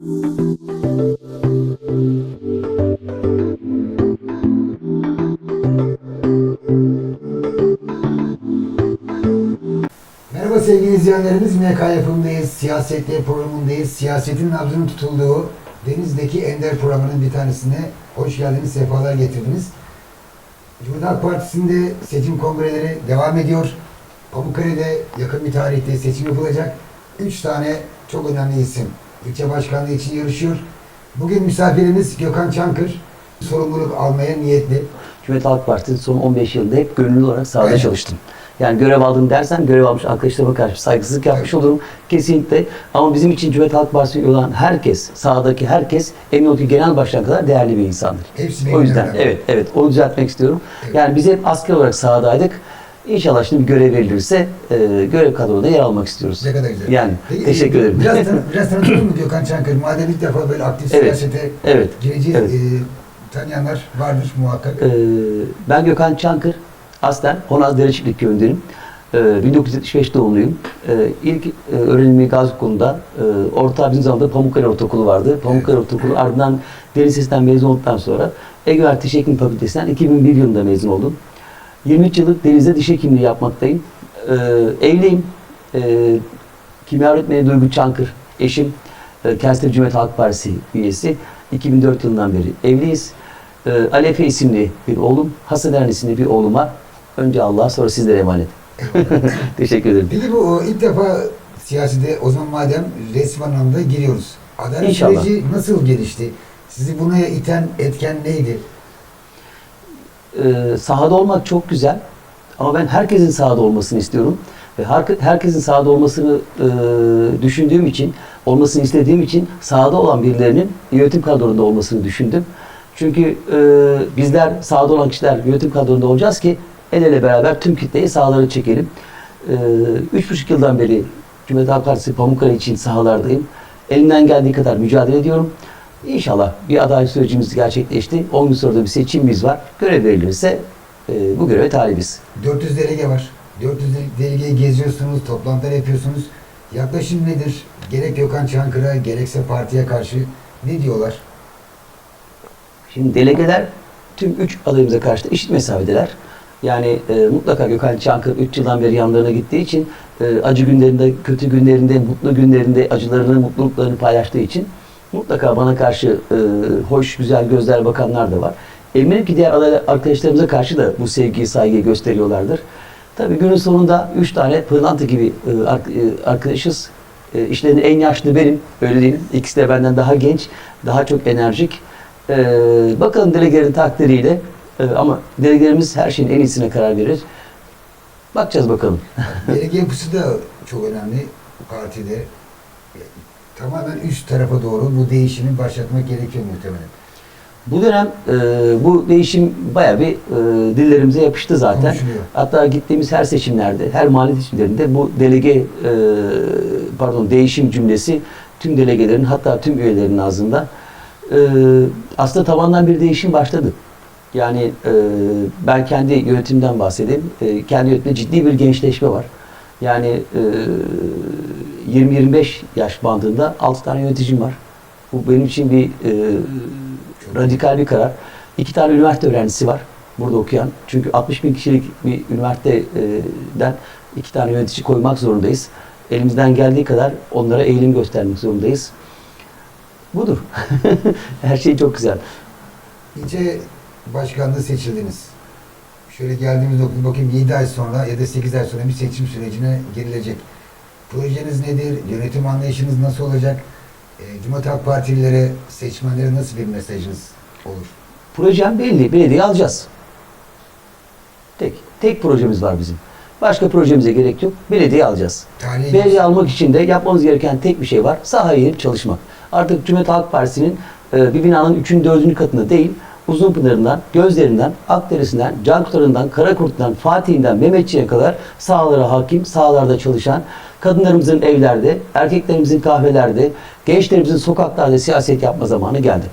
Merhaba sevgili izleyenlerimiz. MK yapımındayız. Siyasetle programındayız. Siyasetin nabzının tutulduğu Deniz'deki Ender programının bir tanesine hoş geldiniz, sefalar getirdiniz. Cumhuriyet Halk Partisi'nde seçim kongreleri devam ediyor. Pamukkale'de yakın bir tarihte seçim yapılacak. Üç tane çok önemli isim ilçe başkanlığı için yarışıyor. Bugün misafirimiz Gökhan Çankır. Sorumluluk almaya niyetli. Cumhuriyet Halk Partisi'nin son 15 yılında hep gönüllü olarak sahada Evet. çalıştım. Yani görev aldım dersen görev almış arkadaşlarıma karşı saygısızlık yapmış Evet. olurum kesinlikle. Ama bizim için Cumhuriyet Halk Partisi olan herkes, sahadaki herkes emin ol ki genel başkan kadar değerli bir insandır. Hepsi O yüzden önemli. evet evet onu düzeltmek istiyorum. Evet. Yani biz hep asker olarak sahadaydık. İnşallah şimdi görev verilirse e, görev kadroda yer almak istiyoruz. Ne kadar güzel. Yani Peki, teşekkür e, ederim. Biraz, tanı, biraz tanıtalım mı Gökhan Çankır? Madem ilk defa böyle aktif Evet. siyasete Evet. gireceğiz. Evet. e, tanıyanlar vardır muhakkak. Ee, ben Gökhan Çankır. Aslen Honaz Dereçiklik köyündenim. Ee, 1975 doğumluyum. Ee, ilk e, öğrenimi Gaziokulu'nda, e, orta bizim zamanında Pamukkale Ortaokulu vardı. Pamukkale Ortaokulu ardından Deri Lisesi'nden mezun olduktan sonra Ege Hekimliği Fakültesinden 2001 yılında mezun oldum. 23 yıllık Deniz'de diş hekimliği yapmaktayım. Ee, evliyim. Ee, kimya öğretmeni Duygu Çankır, eşim. E, kendisi de Cumhuriyet Halk Partisi üyesi. 2004 yılından beri evliyiz. E, Alefe isimli bir oğlum, Hasan isimli bir oğlum var. Önce Allah'a sonra sizlere emanet. Teşekkür ederim. Peki bu ilk defa siyasete o zaman madem resmi anlamda giriyoruz. Adalet İnşallah. süreci nasıl gelişti? Sizi buna iten etken neydi? E, sahada olmak çok güzel. Ama ben herkesin sahada olmasını istiyorum. Ve her, herkesin sahada olmasını e, düşündüğüm için, olmasını istediğim için sahada olan birilerinin yönetim kadrolarında olmasını düşündüm. Çünkü e, bizler sahada olan kişiler yönetim kadrolarında olacağız ki el ele beraber tüm kitleyi sahalara çekelim. E, üç buçuk yıldan beri Cumhuriyet Halk Partisi Pamukkale için sahalardayım. Elimden geldiği kadar mücadele ediyorum. İnşallah bir aday sürecimiz gerçekleşti. 10 gün sonra da bir seçimimiz var. Görev verilirse e, bu göreve talibiz. 400 delege var. 400 de- delegeyi geziyorsunuz, toplantılar yapıyorsunuz. Yaklaşım nedir? Gerek Gökhan Çankır'a gerekse partiye karşı ne diyorlar? Şimdi delegeler tüm üç adayımıza karşı da eşit mesafedeler. Yani e, mutlaka Gökhan Çankır 3 yıldan beri yanlarına gittiği için e, acı günlerinde, kötü günlerinde, mutlu günlerinde acılarını, mutluluklarını paylaştığı için mutlaka bana karşı e, hoş, güzel gözler bakanlar da var. Eminim ki diğer aday arkadaşlarımıza karşı da bu sevgiyi, saygıyı gösteriyorlardır. Tabii günün sonunda üç tane pırlanta gibi e, e, arkadaşız. E, işlerinde en yaşlı benim, öyle diyeyim. İkisi de benden daha genç, daha çok enerjik. Ee, bakalım delegelerin takdiriyle Ee, ama delegelerimiz her şeyin en iyisine karar verir. Bakacağız bakalım. Delege yapısı da çok önemli partide. Tamamen üst tarafa doğru bu değişimi başlatmak gerekiyor muhtemelen. Bu dönem e, bu değişim bayağı bir e, dillerimize yapıştı zaten. Hatta gittiğimiz her seçimlerde, her mahalle seçimlerinde bu delege e, pardon değişim cümlesi tüm delegelerin hatta tüm üyelerin ağzında. E, aslında tabandan bir değişim başladı. Yani e, ben kendi yönetimden bahsedeyim. E, kendi yönetimde ciddi bir gençleşme var. Yani e, 20-25 yaş bandında 6 tane yöneticim var. Bu benim için bir e, radikal bir karar. İki tane üniversite öğrencisi var burada okuyan. Çünkü 60 bin kişilik bir üniversiteden iki tane yönetici koymak zorundayız. Elimizden geldiği kadar onlara eğilim göstermek zorundayız. Budur. Her şey çok güzel. İlçe başkanlığı seçildiniz. Şöyle geldiğimiz bakayım 7 ay sonra ya da 8 ay sonra bir seçim sürecine girilecek. Projeniz nedir? Yönetim anlayışınız nasıl olacak? E, Cumhuriyet Halk Partililere, seçmenlere nasıl bir mesajınız olur? Projem belli. Belediye alacağız. Tek. Tek projemiz var bizim. Başka projemize gerek yok. Belediye alacağız. Tarihi Belediye almak için de yapmamız gereken tek bir şey var. Sahaya inip çalışmak. Artık Cumhuriyet Halk Partisi'nin e, bir binanın 3'ün 4'ünü katında değil, Uzunpınar'ından, Gözlerinden, Akderesi'nden, Cankurtaran'dan, Karakurt'tan, Fatih'inden, Mehmetçi'ye kadar sahalara hakim, sahalarda çalışan, kadınlarımızın evlerde, erkeklerimizin kahvelerde, gençlerimizin sokaklarda siyaset yapma zamanı geldi.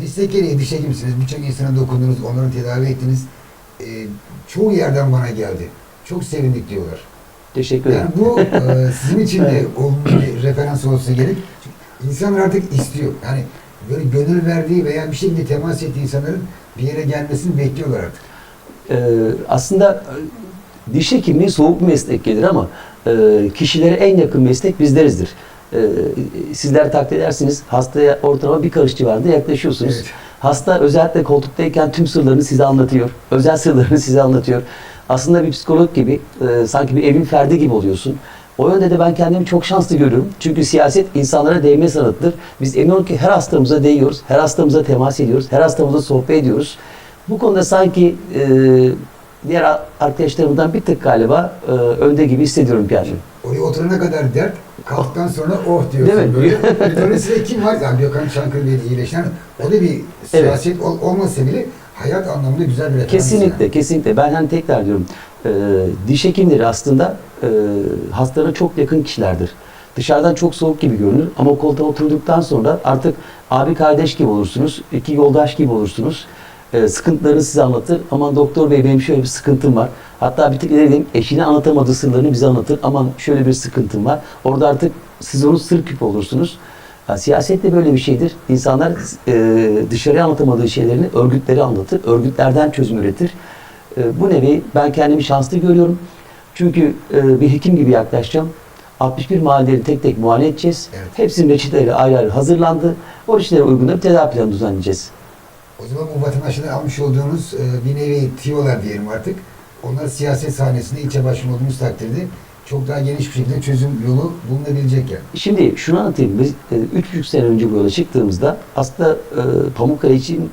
Diş gereği diş hekimsiniz. Birçok insana dokundunuz, onları tedavi ettiniz. E, çoğu yerden bana geldi. Çok sevindik diyorlar. Teşekkür ederim. Yani bu e, sizin için de olumlu bir referans olsa gerek. İnsanlar artık istiyor. Yani böyle gönül verdiği veya bir şekilde temas ettiği insanların bir yere gelmesini bekliyorlar artık. Ee, aslında diş hekimliği soğuk bir meslek gelir ama e, kişilere en yakın meslek bizlerizdir. Ee, sizler takdir edersiniz hastaya ortalama bir karış civarında yaklaşıyorsunuz. Evet. Hasta özellikle koltuktayken tüm sırlarını size anlatıyor. Özel sırlarını size anlatıyor. Aslında bir psikolog gibi, e, sanki bir evin ferdi gibi oluyorsun. O yönde de ben kendimi çok şanslı görüyorum. Çünkü siyaset insanlara değme sanatıdır. Biz emin ki her hastamıza değiyoruz, her hastamıza temas ediyoruz, her hastamıza sohbet ediyoruz. Bu konuda sanki e, diğer arkadaşlarımdan bir tık galiba e, önde gibi hissediyorum kendimi. Oraya oturana kadar dert, kalktıktan sonra oh diyorsun Değil mi? böyle. Dolayısıyla kim var? Yani Gökhan Çankırı Bey'le iyileşen, o da bir siyaset ol, olmasa bile hayat anlamında güzel bir. Kesinlikle, yani. kesinlikle. Ben hani tekrar diyorum, e, diş hekimleri aslında e, hastalara çok yakın kişilerdir. Dışarıdan çok soğuk gibi görünür ama koltuğa oturduktan sonra artık abi kardeş gibi olursunuz, iki yoldaş gibi olursunuz. E, sıkıntılarını size anlatır. Aman doktor bey benim şöyle bir sıkıntım var. Hatta bir tık ileri eşine anlatamadığı sırlarını bize anlatır. Aman şöyle bir sıkıntım var. Orada artık siz onun sır küpü olursunuz. Ya, siyaset de böyle bir şeydir. İnsanlar e, dışarıya anlatamadığı şeylerini örgütlere anlatır. Örgütlerden çözüm üretir. E, bu nevi ben kendimi şanslı görüyorum. Çünkü e, bir hekim gibi yaklaşacağım. 61 mahalleleri tek tek muayene edeceğiz. Evet. Hepsinin reçeteleri ayrı ayrı hazırlandı. O reçetelere uygun da bir tedavi planı düzenleyeceğiz. O zaman bu vatandaşlara almış olduğunuz e, bir nevi tiyolar diyelim artık. Onlar siyaset sahnesinde ilçe başkanı olduğunuz takdirde çok daha geniş bir şekilde çözüm yolu bulunabilecek yani. Şimdi şunu anlatayım. Biz e, üç buçuk sene önce bu yola çıktığımızda aslında e, Pamukkale için e,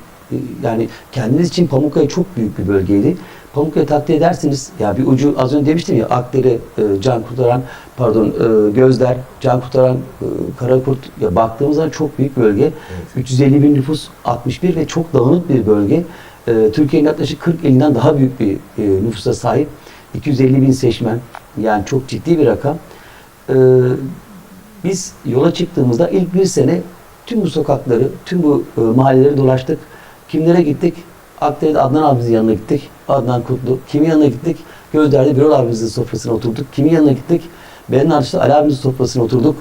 yani kendiniz için Pamukkale çok büyük bir bölgeydi. Pamukkale takdir edersiniz. Ya bir ucu az önce demiştim ya Akdere e, can kurtaran pardon e, Gözler can kurtaran e, Karakurt ya baktığımızda çok büyük bölge. 350 bin nüfus 61 ve çok dağınık bir bölge. E, Türkiye'nin yaklaşık 40 ilinden daha büyük bir e, nüfusa sahip. 250 bin seçmen yani çok ciddi bir rakam. E, biz yola çıktığımızda ilk bir sene tüm bu sokakları, tüm bu e, mahalleleri dolaştık. Kimlere gittik? Akdere'de Adnan abimizin yanına gittik. Adnan Kutlu. Kimin yanına gittik? Gözler'de Birol abimizin sofrasına oturduk. Kimin yanına gittik? Benim Arş'ta Ali abimizin sofrasına oturduk.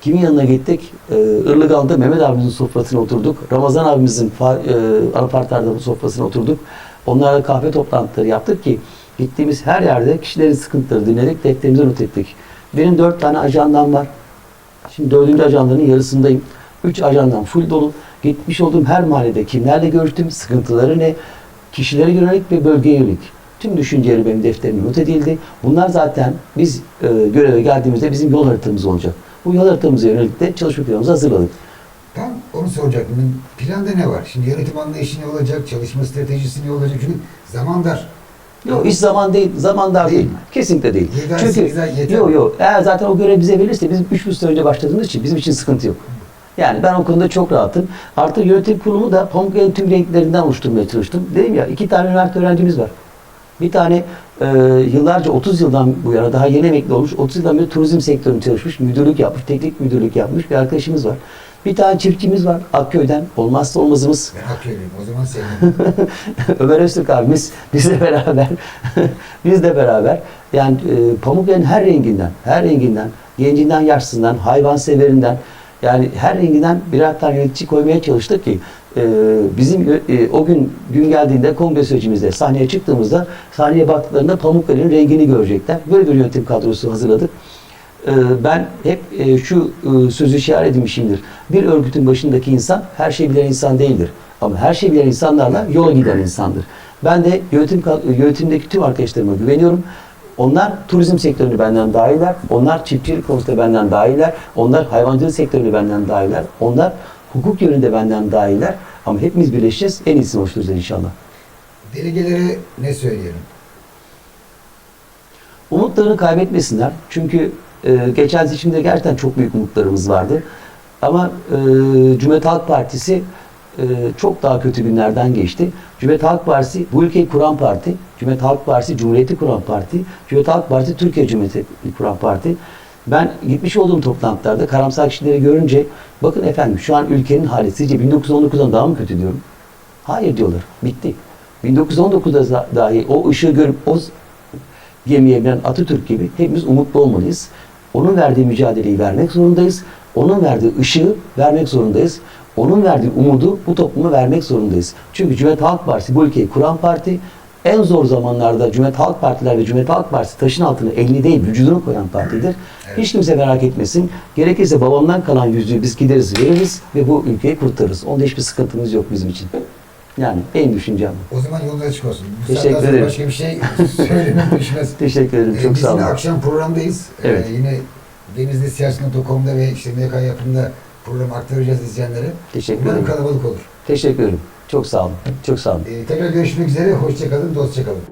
Kimin yanına gittik? Ee, Irlıgal'da Mehmet abimizin sofrasına oturduk. Ramazan abimizin e, bu sofrasına oturduk. Onlarla kahve toplantıları yaptık ki gittiğimiz her yerde kişilerin sıkıntıları dinledik, defterimize not ettik. Benim dört tane ajandam var. Şimdi dördüncü ajandanın yarısındayım. Üç ajandan full dolu. Gitmiş olduğum her mahallede kimlerle görüştüm, sıkıntıları ne, kişilere yönelik ve bölgeye yönelik. Tüm düşünceleri benim defterime not edildi. Bunlar zaten biz e, göreve geldiğimizde bizim yol haritamız olacak. Bu yol haritamıza yönelik de çalışma planımızı hazırladık. Tam onu soracaktım. Planda ne var? Şimdi yönetim anlayışı ne olacak? Çalışma stratejisi ne olacak? Çünkü zaman dar. Yok iş zaman değil, zaman dar Değil değil. mi? Kesinlikle değil. Ay, Çünkü yeter yok yok. Eğer zaten o görev bize verilirse biz üç buçuk sene önce başladığımız için bizim için sıkıntı yok. Yani ben o konuda çok rahatım. Artı yönetim kurulumu da Pamukkale'nin tüm renklerinden oluşturmaya çalıştım. Dedim ya iki tane üniversite öğrencimiz var. Bir tane e, yıllarca 30 yıldan bu yana daha yeni emekli olmuş, 30 yıldan beri turizm sektöründe çalışmış, müdürlük yapmış, teknik müdürlük yapmış bir arkadaşımız var. Bir tane çiftçimiz var Akköy'den. Olmazsa olmazımız Ben Hakkari'yim. O zaman sevdim. Ömer Öztürk abimiz bizle beraber biz de beraber yani e, Pamukkale'nin her renginden, her renginden, gencinden, yaşlısından, hayvanseverinden yani her renginden birer tane yönetici koymaya çalıştık ki e, bizim e, o gün gün geldiğinde kongre sürecimizde sahneye çıktığımızda sahneye baktıklarında Pamukkale'nin rengini görecekler. Böyle bir yönetim kadrosu hazırladık. E, ben hep e, şu e, sözü şiar edinmişimdir. Bir örgütün başındaki insan her şeyi bilen insan değildir. Ama her şeyi bilen insanlarla yola giden insandır. Ben de yönetim yönetimdeki tüm arkadaşlarıma güveniyorum. Onlar turizm sektörünü benden daha iyiler. Onlar çiftçilik konusunda benden daha iyiler. Onlar hayvancılık sektörünü benden daha iyiler. Onlar hukuk yönünde benden daha iyiler. Ama hepimiz birleşeceğiz. En iyisini oluşturacağız inşallah. Delegelere ne söyleyelim? Umutlarını kaybetmesinler. Çünkü e, geçen seçimde gerçekten çok büyük umutlarımız vardı. Ama e, Cumhuriyet Halk Partisi e, çok daha kötü günlerden geçti. Cumhuriyet Halk Partisi bu ülkeyi kuran parti. Cumhuriyet Halk Partisi Cumhuriyeti kuran parti. Cumhuriyet Halk Partisi Türkiye Cumhuriyeti kuran parti. Ben gitmiş olduğum toplantılarda karamsar kişileri görünce bakın efendim şu an ülkenin hali sizce 1919'dan daha mı kötü diyorum. Hayır diyorlar. Bitti. 1919'da da- dahi o ışığı görüp o gemiye binen Atatürk gibi hepimiz umutlu olmalıyız. Onun verdiği mücadeleyi vermek zorundayız. Onun verdiği ışığı vermek zorundayız. Onun verdiği umudu bu topluma vermek zorundayız. Çünkü Cumhuriyet Halk Partisi bu ülkeyi kuran parti. En zor zamanlarda Cumhuriyet Halk Partiler ve Cumhuriyet Halk Partisi taşın altına elini değil vücudunu koyan partidir. Hiç kimse merak etmesin. Gerekirse babamdan kalan yüzüğü biz gideriz veririz ve bu ülkeyi kurtarırız. Onda hiçbir sıkıntımız yok bizim için. Yani en düşüncem bu. O zaman yolunuz açık olsun. Teşekkür ederim. Başka bir şey söylemek düşmez. Teşekkür ederim. Ee, Çok biz sağ olun. akşam programdayız. Ee, Evet. yine Denizli Siyaset.com'da ve işte MK yapımında program aktaracağız izleyenlere. Teşekkür Umarım ederim. kalabalık olur. Teşekkür ederim. Çok sağ olun. Çok sağ olun. Ee, tekrar görüşmek üzere. Hoşçakalın, dostça kalın.